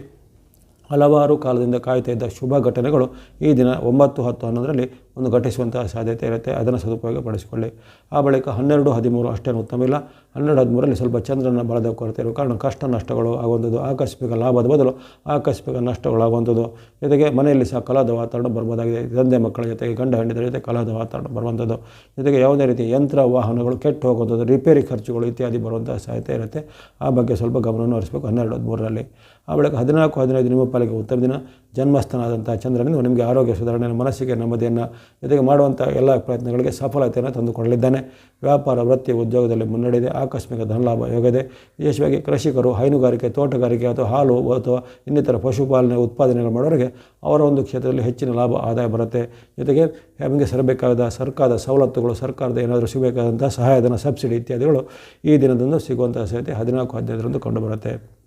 ಹಲವಾರು ಕಾಲದಿಂದ ಕಾಯ್ತಾ ಇದ್ದ ಶುಭ ಘಟನೆಗಳು ಈ ದಿನ ಒಂಬತ್ತು ಹತ್ತು ಹನ್ನೊಂದರಲ್ಲಿ ಒಂದು ಘಟಿಸುವಂತಹ ಸಾಧ್ಯತೆ ಇರುತ್ತೆ. ಅದನ್ನು ಸದುಪಯೋಗ ಪಡಿಸಿಕೊಳ್ಳಿ ಆ ಬಳಿಕ ಹನ್ನೆರಡು, ಹದಿಮೂರು ಅಷ್ಟೇನು ಉತ್ತಮ ಇಲ್ಲ. ಹನ್ನೆರಡು, ಹದಿಮೂರರಲ್ಲಿ ಸ್ವಲ್ಪ ಚಂದ್ರನ ಬಲದ ಕೊರತೆ ಇರುವ ಕಾರಣ ಕಷ್ಟ ನಷ್ಟಗಳು ಆಗುವಂಥದ್ದು. ಆಕಸ್ಮಿಕ ಲಾಭದ ಬದಲು ಆಕಸ್ಮಿಕ ನಷ್ಟಗಳಾಗುವಂಥದ್ದು ಜೊತೆಗೆ ಮನೆಯಲ್ಲಿ ಸಹ ಕಲಾದ ವಾತಾವರಣ ಬರ್ಬೋದಾಗಿದೆ. ತಂದೆ ಮಕ್ಕಳ ಜೊತೆಗೆ ಗಂಡ ಹೆಂಡತಿರ ಜೊತೆ ಕಲಾದ ವಾತಾವರಣ ಬರುವಂಥದ್ದು. ಜೊತೆಗೆ ಯಾವುದೇ ರೀತಿ ಯಂತ್ರ, ವಾಹನಗಳು ಕೆಟ್ಟು ಹೋಗುವಂಥದ್ದು, ರಿಪೇರಿ ಖರ್ಚುಗಳು ಇತ್ಯಾದಿ ಬರುವಂಥ ಸಾಧ್ಯತೆ ಇರುತ್ತೆ. ಆ ಬಗ್ಗೆ ಸ್ವಲ್ಪ ಗಮನವನ್ನು ಹರಿಸಬೇಕು ಹನ್ನೆರಡು, ಹದಿಮೂರರಲ್ಲಿ. ಆ ಬಳಿಕ ಹದಿನಾಲ್ಕು, ಹದಿನೈದು ನಿಮ್ಮ ಪಾಲಿಗೆ ಉತ್ತಮ ದಿನ. ಜನ್ಮಸ್ಥಾನದಂಥ ಚಂದ್ರನಿಂದ ನಿಮಗೆ ಆರೋಗ್ಯ ಸುಧಾರಣೆ, ಮನಸ್ಸಿಗೆ ನೆಮ್ಮದಿಯನ್ನು ಜೊತೆಗೆ ಮಾಡುವಂಥ ಎಲ್ಲ ಪ್ರಯತ್ನಗಳಿಗೆ ಸಫಲತೆಯನ್ನು ತಂದುಕೊಳ್ಳಲಿದ್ದಾನೆ ವ್ಯಾಪಾರ, ವೃತ್ತಿ, ಉದ್ಯೋಗದಲ್ಲಿ ಮುನ್ನಡೆಯಿದೆ ಆಕಸ್ಮಿಕ ಧನಲಾಭ ಯೋಗದೆ. ವಿಶೇಷವಾಗಿ ಕೃಷಿಕರು, ಹೈನುಗಾರಿಕೆ, ತೋಟಗಾರಿಕೆ ಅಥವಾ ಹಾಲು ಅಥವಾ ಇನ್ನಿತರ ಪಶುಪಾಲನೆ ಉತ್ಪಾದನೆಗಳು ಮಾಡೋರಿಗೆ ಅವರ ಒಂದು ಕ್ಷೇತ್ರದಲ್ಲಿ ಹೆಚ್ಚಿನ ಲಾಭ, ಆದಾಯ ಬರುತ್ತೆ. ಜೊತೆಗೆ ನಮಗೆ ಸರಬೇಕಾದ ಸರ್ಕಾರದ ಸವಲತ್ತುಗಳು, ಸರ್ಕಾರದ ಏನಾದರೂ ಸಿಗಬೇಕಾದಂಥ ಸಹಾಯಧನ, ಸಬ್ಸಿಡಿ ಇತ್ಯಾದಿಗಳು ಈ ದಿನದಂದು ಸಿಗುವಂಥ ಸಾಧ್ಯತೆ ಹದಿನಾಲ್ಕು, ಹದಿನೈದರಂದು ಕಂಡುಬರುತ್ತೆ.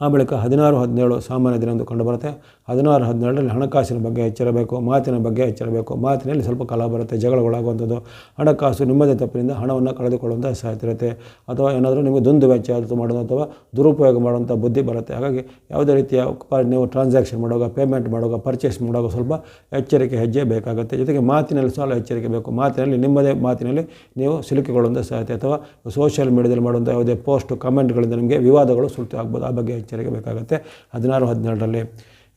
ಆ ಬಳಿಕ ಹದಿನಾರು, ಹದಿನೇಳು ಸಾಮಾನ್ಯ ದಿನ ಎಂದು ಕಂಡುಬರುತ್ತೆ. ಹದಿನಾರು, ಹದಿನೇಳರಲ್ಲಿ ಹಣಕಾಸಿನ ಬಗ್ಗೆ ಎಚ್ಚರಬೇಕು, ಮಾತಿನ ಬಗ್ಗೆ ಎಚ್ಚರಬೇಕು. ಮಾತಿನಲ್ಲಿ ಸ್ವಲ್ಪ ಕಾಲ ಬರುತ್ತೆ, ಜಗಳಗೊಳಾಗುವಂಥದ್ದು. ಹಣಕಾಸು ನಿಮ್ಮದೇ ತಪ್ಪಿನಿಂದ ಹಣವನ್ನು ಕಳೆದುಕೊಳ್ಳುವಂಥ ಸಾಧ್ಯತೆ ಅಥವಾ ಏನಾದರೂ ನಿಮಗೆ ದುಂದು ವೆಚ್ಚ ಮಾಡೋದು ಅಥವಾ ದುರುಪಯೋಗ ಮಾಡುವಂಥ ಬುದ್ಧಿ ಬರುತ್ತೆ. ಹಾಗಾಗಿ ಯಾವುದೇ ರೀತಿಯ ನೀವು ಟ್ರಾನ್ಸಾಕ್ಷನ್ ಮಾಡುವಾಗ ಪೇಮೆಂಟ್ ಮಾಡುವಾಗ ಪರ್ಚೇಸ್ ಮಾಡುವಾಗ ಸ್ವಲ್ಪ ಎಚ್ಚರಿಕೆ, ಹೆಜ್ಜೆ ಬೇಕಾಗುತ್ತೆ. ಜೊತೆಗೆ ಮಾತಿನಲ್ಲಿ ಸಾಲ ಎಚ್ಚರಿಕೆ ಬೇಕು. ಮಾತಿನಲ್ಲಿ, ನಿಮ್ಮದೇ ಮಾತಿನಲ್ಲಿ ನೀವು ಸಿಲುಕಿಕೊಳ್ಳುವಂಥ ಸಾಧ್ಯತೆ. ಅಥವಾ ಸೋಷಿಯಲ್ ಮೀಡಿಯಾದಲ್ಲಿ ಮಾಡುವಂಥ ಯಾವುದೇ ಪೋಸ್ಟ್ ಕಮೆಂಟ್ಗಳಿಂದ ನಿಮಗೆ ವಿವಾದಗಳು ಸುಲ್ತು ಆಗ್ಬೋದು. ಆ ಬಗ್ಗೆ ಎಚ್ಚರಿಕೆ ಬೇಕಾಗುತ್ತೆ. ಹದಿನಾರು ಹದಿನೇಳರಲ್ಲಿ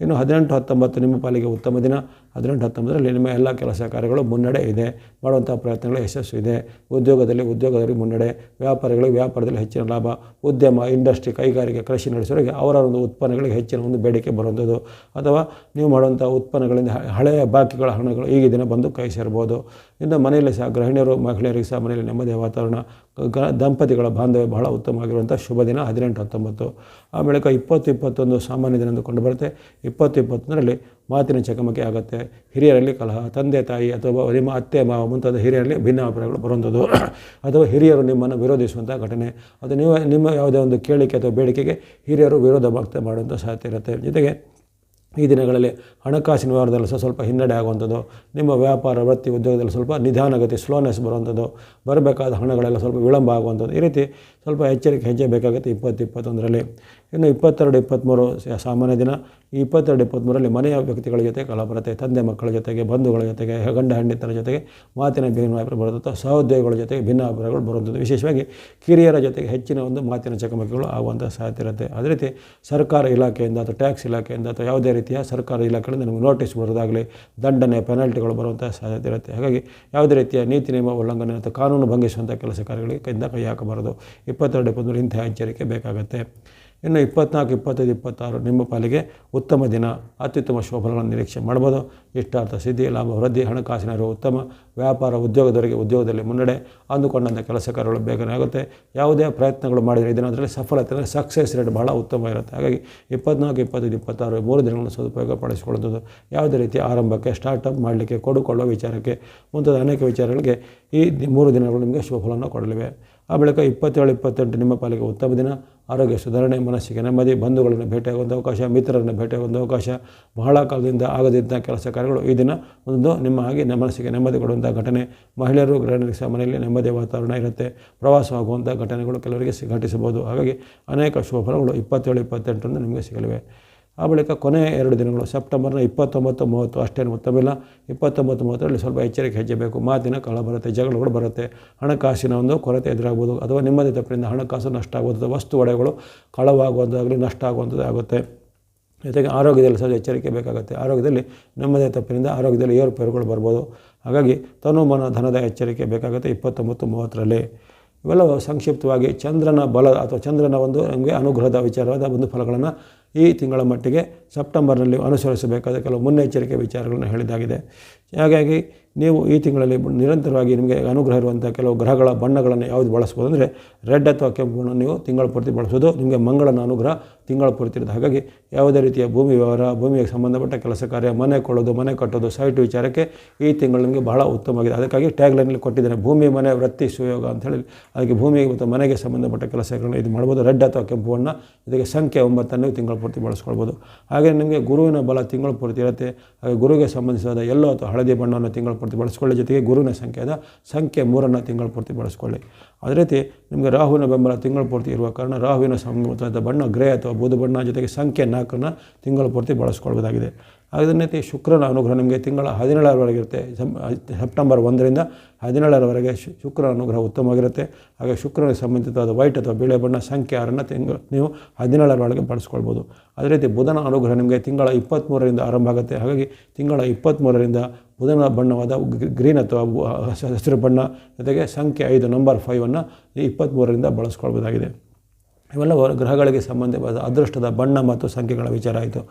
ಇನ್ನು ಹದಿನೆಂಟು ಹತ್ತೊಂಬತ್ತು ನಿಮ್ಮ ಪಾಲಿಗೆ ಉತ್ತಮ ದಿನ. ಹದಿನೆಂಟು, ಹತ್ತೊಂಬತ್ತರಲ್ಲಿ ನಿಮ್ಮ ಎಲ್ಲ ಕೆಲಸ ಕಾರ್ಯಗಳು ಮುನ್ನಡೆ ಇದೆ. ಮಾಡುವಂಥ ಪ್ರಯತ್ನಗಳು ಯಶಸ್ಸು ಇದೆ. ಉದ್ಯೋಗದಲ್ಲಿ ಉದ್ಯೋಗದಲ್ಲಿ ಮುನ್ನಡೆ. ವ್ಯಾಪಾರಿಗಳಿಗೆ ವ್ಯಾಪಾರದಲ್ಲಿ ಹೆಚ್ಚಿನ ಲಾಭ. ಉದ್ಯಮ, ಇಂಡಸ್ಟ್ರಿ, ಕೈಗಾರಿಕೆ, ಕೃಷಿ ನಡೆಸೋರಿಗೆ ಅವರ ಒಂದು ಉತ್ಪನ್ನಗಳಿಗೆ ಹೆಚ್ಚಿನ ಒಂದು ಬೇಡಿಕೆ ಬರುವಂಥದ್ದು. ಅಥವಾ ನೀವು ಮಾಡುವಂಥ ಉತ್ಪನ್ನಗಳಿಂದ ಹಳೆಯ ಬಾಕಿಗಳ ಹಣಗಳು ಈಗ ದಿನ ಬಂದು ಕೈ ಸೇರ್ಬೋದು. ಇನ್ನು ಮನೆಯಲ್ಲಿ ಸಹ ಗೃಹಿಣಿಯರು, ಮಹಿಳೆಯರಿಗೆ ಸಹ ಮನೆಯಲ್ಲಿ ನೆಮ್ಮದಿಯ ವಾತಾವರಣ. ದಂಪತಿಗಳ ಬಾಂಧವ್ಯ ಬಹಳ ಉತ್ತಮವಾಗಿರುವಂಥ ಶುಭ ದಿನ ಹದಿನೆಂಟು, ಹತ್ತೊಂಬತ್ತು. ಆ ಬಳಿಕ ಇಪ್ಪತ್ತು, ಇಪ್ಪತ್ತೊಂದು ಸಾಮಾನ್ಯ ದಿನ ಎಂದು ಬರುತ್ತೆ. ಇಪ್ಪತ್ತು, ಇಪ್ಪತ್ತೊಂದರಲ್ಲಿ ಮಾತಿನ ಚಕಮಕಿ ಆಗುತ್ತೆ. ಹಿರಿಯರಲ್ಲಿ ಕಲಹ, ತಂದೆ, ತಾಯಿ ಅಥವಾ ನಿಮ್ಮ ಅತ್ತೆ, ಮಾವ ಮುಂತಾದ ಹಿರಿಯರಲ್ಲಿ ಭಿನ್ನಾಭಿಪ್ರಾಯಗಳು ಬರುವಂಥದ್ದು. ಅಥವಾ ಹಿರಿಯರು ನಿಮ್ಮನ್ನು ವಿರೋಧಿಸುವಂಥ ಘಟನೆ. ಅದು ನೀವು, ನಿಮ್ಮ ಯಾವುದೇ ಒಂದು ಕೇಳಿಕೆ ಅಥವಾ ಬೇಡಿಕೆಗೆ ಹಿರಿಯರು ವಿರೋಧ ಭಕ್ತ ಮಾಡುವಂಥ ಸಾಧ್ಯತೆ ಇರುತ್ತೆ. ಜೊತೆಗೆ ಈ ದಿನಗಳಲ್ಲಿ ಹಣಕಾಸಿನ ವ್ಯವಹಾರದಲ್ಲಿ ಸಹ ಸ್ವಲ್ಪ ಹಿನ್ನಡೆ ಆಗುವಂಥದ್ದು. ನಿಮ್ಮ ವ್ಯಾಪಾರ, ವೃತ್ತಿ, ಉದ್ಯೋಗದಲ್ಲಿ ಸ್ವಲ್ಪ ನಿಧಾನಗತಿ ಸ್ಲೋನೆಸ್ ಬರುವಂಥದ್ದು. ಬರಬೇಕಾದ ಹಣಗಳೆಲ್ಲ ಸ್ವಲ್ಪ ವಿಳಂಬ ಆಗುವಂಥದ್ದು. ಈ ರೀತಿ ಸ್ವಲ್ಪ ಎಚ್ಚರಿಕೆ ಹೆಜ್ಜೆ ಬೇಕಾಗುತ್ತೆ ಇಪ್ಪತ್ತು, ಇಪ್ಪತ್ತೊಂದರಲ್ಲಿ. ಇನ್ನು ಇಪ್ಪತ್ತೆರಡು, ಇಪ್ಪತ್ತ್ಮೂರು ಸಾಮಾನ್ಯ ದಿನ. ಈ ಇಪ್ಪತ್ತೆರಡು, ಇಪ್ಪತ್ತ್ಮೂರಲ್ಲಿ ಮನೆಯ ವ್ಯಕ್ತಿಗಳ ಜೊತೆ ಕಲ ಬರುತ್ತೆ ತಂದೆ ಮಕ್ಕಳ ಜೊತೆಗೆ, ಬಂಧುಗಳ ಜೊತೆಗೆ, ಗಂಡ ಹೆಂಡತಿರ ಜೊತೆಗೆ ಮಾತಿನ ಭಿನ್ನಾಭಿಪ್ರಾಯ ಬರುತ್ತೆ ಸಹೋದ್ಯೋಗಿಗಳ ಜೊತೆಗೆ ಭಿನ್ನಾಭಿಪ್ರಾಯಗಳು ಬರುವಂಥದ್ದು ವಿಶೇಷವಾಗಿ ಕಿರಿಯರ ಜೊತೆಗೆ ಹೆಚ್ಚಿನ ಒಂದು ಮಾತಿನ ಚಕಮಕಿಗಳು ಆಗುವಂಥ ಸಾಧ್ಯತೆ ಇರುತ್ತೆ. ಅದೇ ರೀತಿ ಸರ್ಕಾರ ಇಲಾಖೆಯಿಂದ ಅಥವಾ ಟ್ಯಾಕ್ಸ್ ಇಲಾಖೆಯಿಂದ ಅಥವಾ ಯಾವುದೇ ರೀತಿಯ ಸರ್ಕಾರ ಇಲಾಖೆಯಿಂದ ನಿಮಗೆ ನೋಟಿಸ್ ಬರೋದಾಗಲಿ ದಂಡನೆ, ಪೆನಾಲ್ಟಿಗಳು ಬರುವಂಥ ಸಾಧ್ಯತೆ ಇರುತ್ತೆ. ಹಾಗಾಗಿ ಯಾವುದೇ ರೀತಿಯ ನೀತಿ, ನಿಯಮ ಉಲ್ಲಂಘನೆ ಅಥವಾ ಕಾನೂನು ಭಂಗಿಸುವಂಥ ಕೆಲಸ ಕಾರ್ಯಗಳಿಗೆ ಕೈಯಿಂದ ಕೈ ಹಾಕಬಾರದು. ಇಪ್ಪತ್ತೆರಡು, ಇಪ್ಪತ್ತ್ಮೂರು ಇಂಥ ಎಚ್ಚರಿಕೆ ಬೇಕಾಗುತ್ತೆ. ಇನ್ನು ಇಪ್ಪತ್ನಾಲ್ಕು ಇಪ್ಪತ್ತೈದು, ಇಪ್ಪತ್ತಾರು ನಿಮ್ಮ ಪಾಲಿಗೆ ಉತ್ತಮ ದಿನ, ಅತ್ಯುತ್ತಮ ಶೋಭನಗಳನ್ನು ನಿರೀಕ್ಷೆ ಮಾಡ್ಬೋದು. ಇಷ್ಟಾರ್ಥ ಸಿದ್ಧಿ, ಲಾಭ, ವೃದ್ಧಿ, ಹಣಕಾಸಿನ ಉತ್ತಮ ವ್ಯಾಪಾರ ಉದ್ಯೋಗದವರಿಗೆ ಉದ್ಯೋಗದಲ್ಲಿ ಮುನ್ನಡೆ ಅಂದುಕೊಂಡಂಥ ಕೆಲಸ ಕಾರ್ಯಗಳು ಬೇಗನೆ ಆಗುತ್ತೆ. ಯಾವುದೇ ಪ್ರಯತ್ನಗಳು ಮಾಡಿದರೆ ಇದನ್ನು ಅದರಲ್ಲಿ ಸಫಲತೆ, ಅಂದರೆ ಸಕ್ಸಸ್ ರೇಟ್ ಬಹಳ ಉತ್ತಮ ಇರುತ್ತೆ. ಹಾಗಾಗಿ ಇಪ್ಪತ್ನಾಲ್ಕು ಇಪ್ಪತ್ತೈದು, ಇಪ್ಪತ್ತಾರು ಮೂರು ದಿನಗಳನ್ನು ಸದುಪಯೋಗ ಪಡಿಸಿಕೊಳ್ಳುವುದು ಯಾವುದೇ ರೀತಿ ಆರಂಭಕ್ಕೆ ಸ್ಟಾರ್ಟಪ್ ಮಾಡಲಿಕ್ಕೆ, ಕೊಡುಕೊಳ್ಳುವ ವಿಚಾರಕ್ಕೆ ಮುಂತಾದ ಅನೇಕ ವಿಚಾರಗಳಿಗೆ ಈ ಮೂರು ದಿನಗಳು ನಿಮಗೆ ಶುಭಫಲವನ್ನು ಕೊಡಲಿವೆ. ಆ ಬಳಿಕ ಇಪ್ಪತ್ತೇಳು, ಇಪ್ಪತ್ತೆಂಟು ನಿಮ್ಮ ಪಾಲಿಗೆ ಉತ್ತಮ ದಿನ. ಆರೋಗ್ಯ ಸುಧಾರಣೆ, ಮನಸ್ಸಿಗೆ ನೆಮ್ಮದಿ, ಬಂಧುಗಳನ್ನು ಭೇಟಿಯಾಗುವಂಥ ಅವಕಾಶ, ಮಿತ್ರರನ್ನು ಭೇಟಿಯಾಗುವಂಥ ಅವಕಾಶ, ಬಹಳ ಕಾಲದಿಂದ ಆಗದಿದ್ದ ಕೆಲಸ ಕಾರ್ಯಗಳು ಈ ದಿನ ಒಂದು ನಿಮ್ಮ ಹಾಗೆ ಮನಸ್ಸಿಗೆ ನೆಮ್ಮದಿ ಕೊಡುವಂಥ ಘಟನೆ. ಮಹಿಳೆಯರು ಗೃಹ ಮನೆಯಲ್ಲಿ ನೆಮ್ಮದಿಯ ವಾತಾವರಣ ಇರುತ್ತೆ. ಪ್ರವಾಸವಾಗುವಂಥ ಘಟನೆಗಳು ಕೆಲವರಿಗೆ ಘಟಿಸಬಹುದು. ಹಾಗಾಗಿ ಅನೇಕ ಶುಭ ಫಲಗಳು ಇಪ್ಪತ್ತೇಳು, ಇಪ್ಪತ್ತೆಂಟರಂದು ನಿಮಗೆ ಸಿಗಲಿವೆ. ಆ ಬಳಿಕ ಕೊನೆಯ ಎರಡು ದಿನಗಳು, ಸೆಪ್ಟೆಂಬರ್ನ ಇಪ್ಪತ್ತೊಂಬತ್ತು, ಮೂವತ್ತು, ಅಷ್ಟೇನು ಉತ್ತಮಿಲ್ಲ ಇಪ್ಪತ್ತೊಂಬತ್ತು, ಮೂವತ್ತರಲ್ಲಿ ಸ್ವಲ್ಪ ಎಚ್ಚರಿಕೆ ಹೆಜ್ಜೆ ಬೇಕು ಮಾತಿನ ಕಳ ಬರುತ್ತೆ, ಜಗಳಗಳು ಬರುತ್ತೆ. ಹಣಕಾಸಿನ ಒಂದು ಕೊರತೆ ಎದುರಾಗ್ಬೋದು. ಅಥವಾ ನಿಮ್ಮದೇ ತಪ್ಪಿನಿಂದ ಹಣಕಾಸು ನಷ್ಟ ಆಗುವಂಥದ್ದು ವಸ್ತು ಒಡೆಗಳು ಕಳವಾಗುವಂಥದ್ದಾಗಲಿ ನಷ್ಟ ಆಗುವಂಥದ್ದು ಆಗುತ್ತೆ. ಜೊತೆಗೆ ಆರೋಗ್ಯದಲ್ಲಿ ಸಹ ಎಚ್ಚರಿಕೆ ಬೇಕಾಗುತ್ತೆ. ಆರೋಗ್ಯದಲ್ಲಿ ನಮ್ಮದೇ ತಪ್ಪಿನಿಂದ ಆರೋಗ್ಯದಲ್ಲಿ ಏರುಪೇರುಗಳು ಬರ್ಬೋದು. ಹಾಗಾಗಿ ತನು ಮನ ಧನದ ಎಚ್ಚರಿಕೆ ಬೇಕಾಗುತ್ತೆ ಇಪ್ಪತ್ತೊಂಬತ್ತು, ಮೂವತ್ತರಲ್ಲಿ. ಇವೆಲ್ಲವೂ ಸಂಕ್ಷಿಪ್ತವಾಗಿ ಚಂದ್ರನ ಬಲ ಅಥವಾ ಚಂದ್ರನ ಒಂದು ನಮಗೆ ಅನುಗ್ರಹದ ವಿಚಾರವಾದ ಒಂದು ಫಲಗಳನ್ನು ಈ ತಿಂಗಳ ಮಟ್ಟಿಗೆ ಸೆಪ್ಟೆಂಬರ್ನಲ್ಲಿ ಅನುಸರಿಸಬೇಕಾದ ಕೆಲವು ಮುನ್ನೆಚ್ಚರಿಕೆ ವಿಚಾರಗಳನ್ನು ಹೇಳಿದಾಗಿದೆ ಹಾಗಾಗಿ ನೀವು ಈ ತಿಂಗಳಲ್ಲಿ ನಿರಂತರವಾಗಿ ನಿಮಗೆ ಅನುಗ್ರಹ ಇರುವಂಥ ಕೆಲವು ಗ್ರಹಗಳ ಬಣ್ಣಗಳನ್ನು ಯಾವುದು ಬಳಸ್ಬೋದು ಅಂದರೆ ರೆಡ್ ಅಥವಾ ಕೆಂಪು ನೀವು ತಿಂಗಳ ಪೂರ್ತಿ ಬಳಸೋದು ನಿಮಗೆ ಮಂಗಳನ ಅನುಗ್ರಹ ತಿಂಗಳ ಪೂರ್ತಿ ಇರುತ್ತೆ ಹಾಗಾಗಿ ಯಾವುದೇ ರೀತಿಯ ಭೂಮಿ ವ್ಯವಹಾರ, ಭೂಮಿಗೆ ಸಂಬಂಧಪಟ್ಟ ಕೆಲಸ ಕಾರ್ಯ, ಮನೆ ಕೊಳ್ಳೋದು ಮನೆ ಕಟ್ಟೋದು, ಸೈಟ್ ವಿಚಾರಕ್ಕೆ ಈ ತಿಂಗಳು ನಿಮಗೆ ಬಹಳ ಉತ್ತಮವಾಗಿದೆ. ಅದಕ್ಕಾಗಿ ಟ್ಯಾಗ್ಲೈನಲ್ಲಿ ಕೊಟ್ಟಿದ್ದೇನೆ, ಭೂಮಿ, ಮನೆ, ವೃತ್ತಿ, ಸುಯೋಗ ಅಂತ ಹೇಳಿ. ಅದಕ್ಕೆ ಭೂಮಿಗೆ ಮತ್ತು ಮನೆಗೆ ಸಂಬಂಧಪಟ್ಟ ಕೆಲಸಗಳನ್ನು ಇದು ಮಾಡ್ಬೋದು. ರೆಡ್ ಅಥವಾ ಕೆಂಪು ಬಣ್ಣ, ಇದಕ್ಕೆ ಸಂಖ್ಯೆ ಒಂಬತ್ತನ್ನು ತಿಂಗಳ ಪೂರ್ತಿ ಬಳಸ್ಕೊಳ್ಬೋದು. ಹಾಗೆ ನಿಮಗೆ ಗುರುವಿನ ಬಲ ತಿಂಗಳ ಪೂರ್ತಿ ಇರುತ್ತೆ. ಹಾಗೆ ಗುರುವಿಗೆ ಸಂಬಂಧಿಸಿದ ಎಲ್ಲೋ ಅಥವಾ ಹಳದಿ ಬಣ್ಣವನ್ನು ತಿಂಗಳ ಪೂರ್ತಿ ಬಳಸ್ಕೊಳ್ಳಿ. ಜೊತೆಗೆ ಗುರುವಿನ ಸಂಖ್ಯೆಯಾದ ಸಂಖ್ಯೆ ಮೂರನ್ನು ತಿಂಗಳ ಪೂರ್ತಿ ಬಳಸ್ಕೊಳ್ಳಿ. ಅದೇ ರೀತಿ ನಿಮಗೆ ರಾಹುವಿನ ಬೆಂಬಲ ತಿಂಗಳ ಪೂರ್ತಿ ಇರುವ ಕಾರಣ ರಾಹುವಿನ ಸಂಬಂಧದ ಬಣ್ಣ ಗ್ರೇ ಅಥವಾ ಬೂದು ಬಣ್ಣ ಜೊತೆಗೆ ಸಂಖ್ಯೆ ನಾಲ್ಕನ್ನು ತಿಂಗಳ ಪೂರ್ತಿ ಬಳಸ್ಕೊಳ್ಬೋದಾಗಿದೆ. ಅದೇ ರೀತಿ ಶುಕ್ರನ ಅನುಗ್ರಹ ನಿಮಗೆ ತಿಂಗಳ ಹದಿನೇಳರವರೆಗೆ ಇರುತ್ತೆ ಸೆಪ್- ಸೆಪ್ಟೆಂಬರ್ ಒಂದರಿಂದ ಹದಿನೇಳರವರೆಗೆ ಶು- ಶುಕ್ರನ ಅನುಗ್ರಹ ಉತ್ತಮವಾಗಿರುತ್ತೆ. ಹಾಗೆ ಶುಕ್ರನಿಗೆ ಸಂಬಂಧಿತವಾದ ವೈಟ್ ಅಥವಾ ಬಿಳೆ ಬಣ್ಣ ಸಂಖ್ಯೆ ಆರನ್ನು ತಿಂಗಳು, ನೀವು ಹದಿನೇಳರವರೆಗೆ ಬಳಸ್ಕೊಳ್ಬೋದು. ಅದೇ ರೀತಿ ಬುಧನ ಅನುಗ್ರಹ ನಿಮಗೆ ತಿಂಗಳ ಇಪ್ಪತ್ತ್ಮೂರರಿಂದ ಆರಂಭ ಆಗುತ್ತೆ. ಹಾಗಾಗಿ ತಿಂಗಳ ಇಪ್ಪತ್ತ್ಮೂರರಿಂದ ಬುಧನ ಬಣ್ಣವಾದ ಗ್ರೀನ್ ಅಥವಾ ಹಸಿರು ಬಣ್ಣ ಜೊತೆಗೆ ಸಂಖ್ಯೆ ಐದು ನಂಬರ್ ಫೈವನ್ನು ಇಪ್ಪತ್ತ್ಮೂರರಿಂದ ಬಳಸ್ಕೊಳ್ಬೋದಾಗಿದೆ. ಇವೆಲ್ಲ ಗ್ರಹಗಳಿಗೆ ಸಂಬಂಧವಾದ ಅದೃಷ್ಟದ ಬಣ್ಣ ಮತ್ತು ಸಂಖ್ಯೆಗಳ ವಿಚಾರ ಆಯಿತು.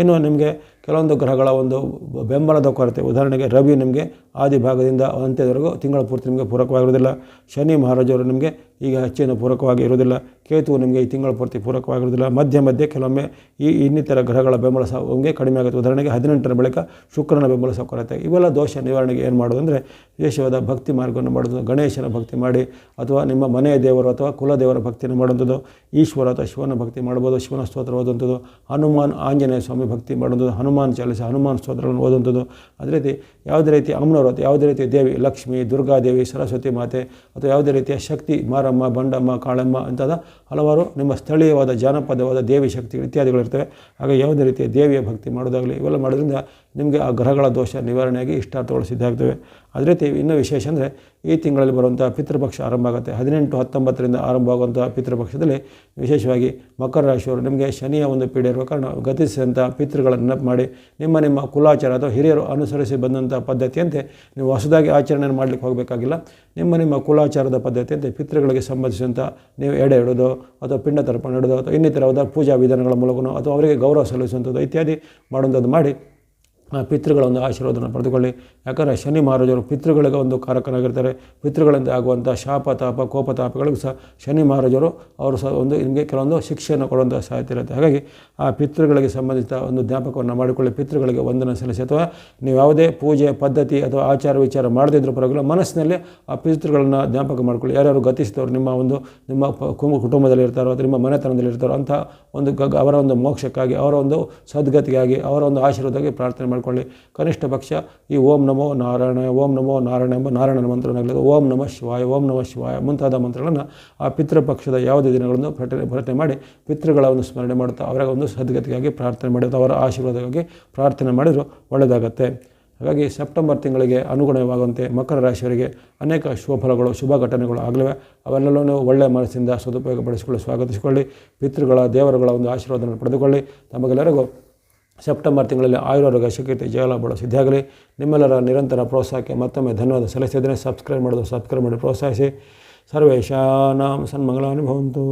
ಇನ್ನು ನಿಮಗೆ ಕೆಲವೊಂದು ಗ್ರಹಗಳ ಒಂದು ಬೆಂಬಲದ ಕೊರತೆ. ಉದಾಹರಣೆಗೆ ರವಿ ನಿಮಗೆ ಆದಿ ಭಾಗದಿಂದ ಅಂತ್ಯದವರೆಗೂ ತಿಂಗಳ ಪೂರ್ತಿ ನಿಮಗೆ ಪೂರಕವಾಗಿರುವುದಿಲ್ಲ. ಶನಿ ಮಹಾರಾಜರು ನಿಮಗೆ ಈಗ ಹೆಚ್ಚಿನ ಪೂರಕವಾಗಿ ಇರುವುದಿಲ್ಲ. ಕೇತು ನಿಮಗೆ ಈ ತಿಂಗಳ ಪೂರ್ತಿ ಪೂರಕವಾಗಿರುವುದಿಲ್ಲ. ಮಧ್ಯ ಮಧ್ಯೆ ಕೆಲವೊಮ್ಮೆ ಈ ಇನ್ನಿತರ ಗ್ರಹಗಳ ಬೆಂಬಲ ಸಹ ನಿಮಗೆ ಕಡಿಮೆ ಆಗುತ್ತೆ. ಉದಾಹರಣೆಗೆ ಹದಿನೆಂಟರ ಬಳಿಕ ಶುಕ್ರನ ಬೆಂಬಲ ಸಹ ಕೊರತೆ. ಇವೆಲ್ಲ ದೋಷ ನಿವಾರಣೆಗೆ ಏನು ಮಾಡೋದು ಅಂದರೆ ವಿಶೇಷವಾದ ಭಕ್ತಿ ಮಾರ್ಗವನ್ನು ಮಾಡೋದು ಗಣೇಶನ ಭಕ್ತಿ ಮಾಡಿ ಅಥವಾ ನಿಮ್ಮ ಮನೆಯ ದೇವರು ಅಥವಾ ಕುಲದೇವರ ಭಕ್ತಿಯನ್ನು ಮಾಡುವಂಥದ್ದು. ಈಶ್ವರ ಅಥವಾ ಶಿವನ ಭಕ್ತಿ ಮಾಡ್ಬೋದು. ಶಿವನ ಸ್ತೋತ್ರ ಓದುವಂಥದ್ದು. ಹನುಮಾನ್ ಆಂಜನೇಯ ಸ್ವಾಮಿ ಭಕ್ತಿ ಮಾಡುವಂಥದ್ದು. ಹನುಮಾನ್ ಚಾಲಿಸ, ಹನುಮಾನ್ ಸ್ತೋತ್ರಗಳನ್ನು ಓದುವಂಥದ್ದು. ಅದೇ ರೀತಿ ಯಾವುದೇ ರೀತಿ ಅಮ್ಮನವರು ಅಥವಾ ಯಾವುದೇ ರೀತಿಯ ದೇವಿ, ಲಕ್ಷ್ಮಿ ದುರ್ಗಾದೇವಿ ಸರಸ್ವತಿ ಮಾತೆ ಅಥವಾ ಯಾವುದೇ ರೀತಿಯ ಶಕ್ತಿ, ಮಾರಮ್ಮ, ಬಂಡಮ್ಮ, ಕಾಳಮ್ಮ ಅಂತಾದ ಹಲವಾರು ನಿಮ್ಮ ಸ್ಥಳೀಯವಾದ ಜಾನಪದವಾದ ದೇವಿ ಶಕ್ತಿ ಇತ್ಯಾದಿಗಳಿರ್ತವೆ ಹಾಗೆ ಯಾವುದೇ ರೀತಿಯ ದೇವಿಯ ಭಕ್ತಿ ಮಾಡೋದಾಗಲಿ ಇವೆಲ್ಲ ಮಾಡೋದ್ರಿಂದ ನಿಮಗೆ ಆ ಗ್ರಹಗಳ ದೋಷ ನಿವಾರಣೆಯಾಗಿ ಇಷ್ಟಾರ್ಥಗಳು ಸಿದ್ಧ ಆಗ್ತವೆ. ಅದೇ ರೀತಿ ಇನ್ನೂ ವಿಶೇಷ ಅಂದರೆ ಈ ತಿಂಗಳಲ್ಲಿ ಬರುವಂಥ ಪಿತೃಪಕ್ಷ ಆರಂಭ ಆಗುತ್ತೆ. ಹದಿನೆಂಟು, ಹತ್ತೊಂಬತ್ತರಿಂದ ಆರಂಭವಾಗುವಂಥ ಪಿತೃಪಕ್ಷದಲ್ಲಿ ವಿಶೇಷವಾಗಿ ಮಕರ ರಾಶಿಯವರು ನಿಮಗೆ ಶನಿಯ ಒಂದು ಪೀಡೆ ಇರುವ ಕಾರಣ ಗತಿಸಿದಂಥ ಪಿತೃಗಳನ್ನು ನೆನಪು ಮಾಡಿ, ನಿಮ್ಮ ನಿಮ್ಮ ಕುಲಾಚಾರ ಅಥವಾ ಹಿರಿಯರು ಅನುಸರಿಸಿ ಬಂದಂಥ ಪದ್ಧತಿಯಂತೆ ನೀವು ಹೊಸದಾಗಿ ಆಚರಣೆ ಮಾಡಲಿಕ್ಕೆ ಹೋಗಬೇಕಾಗಿಲ್ಲ. ನಿಮ್ಮ ನಿಮ್ಮ ಕುಲಾಚಾರದ ಪದ್ಧತಿಯಂತೆ ಪಿತೃಗಳಿಗೆ ಸಂಬಂಧಿಸಿದಂಥ ನೀವು ಎಡೆ ಇಡೋದು ಅಥವಾ ಪಿಂಡ ತರ್ಪಣ ಇಡೋದು ಅಥವಾ ಇನ್ನಿತರವಾದ ಪೂಜಾ ವಿಧಾನಗಳ ಮೂಲಕನೋ ಅಥವಾ ಅವರಿಗೆ ಗೌರವ ಸಲ್ಲಿಸುವಂಥದ್ದು ಇತ್ಯಾದಿ ಮಾಡುವಂಥದ್ದು ಮಾಡಿ ಪಿತೃಗಳ ಒಂದು ಆಶೀರ್ವಾದವನ್ನು ಪಡೆದುಕೊಳ್ಳಿ. ಯಾಕಂದರೆ ಶನಿ ಮಹಾರಾಜರು ಪಿತೃಗಳಿಗೆ ಒಂದು ಕಾರಕನಾಗಿರ್ತಾರೆ. ಪಿತೃಗಳಿಂದ ಆಗುವಂಥ ಶಾಪ, ತಾಪ, ಕೋಪ, ತಾಪಗಳಿಗೂ ಸಹ ಶನಿ ಮಹಾರಾಜರು ಅವರು ಸಹ ಒಂದು ನಿಮಗೆ ಕೆಲವೊಂದು ಶಿಕ್ಷೆಯನ್ನು ಕೊಡುವಂಥ ಸಾಧ್ಯತೆ ಇರುತ್ತೆ. ಹಾಗಾಗಿ ಆ ಪಿತೃಗಳಿಗೆ ಸಂಬಂಧಿಸಿದ ಒಂದು ಜ್ಞಾಪಕವನ್ನು ಮಾಡಿಕೊಳ್ಳಿ. ಪಿತೃಗಳಿಗೆ ವಂದನೆ ಸಲ್ಲಿಸಿ. ಅಥವಾ ನೀವು ಯಾವುದೇ ಪೂಜೆ, ಪದ್ಧತಿ ಅಥವಾ ಆಚಾರ ವಿಚಾರ ಮಾಡದಿದ್ದರೂ ಪರವಾಗಿಲ್ಲ, ಮನಸ್ಸಿನಲ್ಲಿ ಆ ಪಿತೃಗಳನ್ನು ಜ್ಞಾಪಕ ಮಾಡಿಕೊಳ್ಳಿ. ಯಾರ್ಯಾರು ಗತಿಸಿದವರು, ನಿಮ್ಮ ಒಂದು, ನಿಮ್ಮ ಕುಟುಂಬದಲ್ಲಿ ಇರ್ತಾರೋ ಅಥವಾ ನಿಮ್ಮ ಮನೆತನದಲ್ಲಿ ಇರ್ತಾರೋ ಅಂಥ ಒಂದು ಅವರ ಒಂದು ಮೋಕ್ಷಕ್ಕಾಗಿ, ಅವರ ಒಂದು ಸದ್ಗತಿಗಾಗಿ, ಅವರ ಒಂದು ಆಶೀರ್ವಾದಕ್ಕೆ ಪ್ರಾರ್ಥನೆ ಮಾಡಿಕೊಳ್ಳಿ. ಕನಿಷ್ಠ ಪಕ್ಷ ಈ ಓಂ ನಮೋ ನಾರಾಯಣ, ಓಂ ನಮೋ ನಾರಾಯಣ ಎಂಬ ನಾರಾಯಣನ ಮಂತ್ರವನ್ನಾಗಲಿ ಓಂ ನಮಃ ಶಿವಾಯ, ಓಂ ನಮಃ ಶಿವಾಯ ಮುಂತಾದ ಮಂತ್ರಗಳನ್ನು ಆ ಪಿತೃಪಕ್ಷದ ಯಾವುದೇ ದಿನಗಳನ್ನು ಪ್ರಟನೆ ಪ್ರಕಟಣೆ ಮಾಡಿ ಪಿತೃಗಳ ಒಂದು ಸ್ಮರಣೆ ಮಾಡುತ್ತಾ ಅವರ ಒಂದು ಸದ್ಗತಿಗಾಗಿ ಪ್ರಾರ್ಥನೆ ಮಾಡಿ ಅವರ ಆಶೀರ್ವಾದಕ್ಕಾಗಿ ಪ್ರಾರ್ಥನೆ ಮಾಡಿದರೂ, ಒಳ್ಳೆಯದಾಗತ್ತೆ. ಹಾಗಾಗಿ ಸೆಪ್ಟೆಂಬರ್ ತಿಂಗಳಿಗೆ ಅನುಗುಣವಾಗುವಂತೆ ಮಕರ ರಾಶಿಯವರಿಗೆ ಅನೇಕ ಶುಭ ಫಲಗಳು, ಶುಭ ಘಟನೆಗಳು ಆಗಲಿವೆ. ಅವೆಲ್ಲವೂ ಒಳ್ಳೆಯ ಮನಸ್ಸಿಂದ ಸದುಪಯೋಗ ಪಡಿಸಿಕೊಳ್ಳಿ ಸ್ವಾಗತಿಸಿಕೊಳ್ಳಿ. ಪಿತೃಗಳ, ದೇವರುಗಳ ಒಂದು ಆಶೀರ್ವಾದವನ್ನು ಪಡೆದುಕೊಳ್ಳಿ. ತಮಗೆಲ್ಲರಿಗೂ ಸೆಪ್ಟೆಂಬರ್ ತಿಂಗಳಲ್ಲಿ ಆಯುರ್ವೇದ ಶಿಖಿತ ಜಯಲಾಭಗಳು ಸಿದ್ಧಿಯಾಗಲಿ ನಿಮ್ಮೆಲ್ಲರ ನಿರಂತರ ಪ್ರೋತ್ಸಾಹಕ್ಕೆ ಮತ್ತೊಮ್ಮೆ ಧನ್ಯವಾದ ಸಲ್ಲಿಸಿದ್ದೇನೆ. ಸಬ್ಸ್ಕ್ರೈಬ್ ಮಾಡೋದು ಸಬ್ಸ್ಕ್ರೈಬ್ ಮಾಡಿ ಪ್ರೋತ್ಸಾಹಿಸಿ. ಸರ್ವೇಶಾನಾಂ ಸನ್ಮಂಗಳ ಭವಂತು.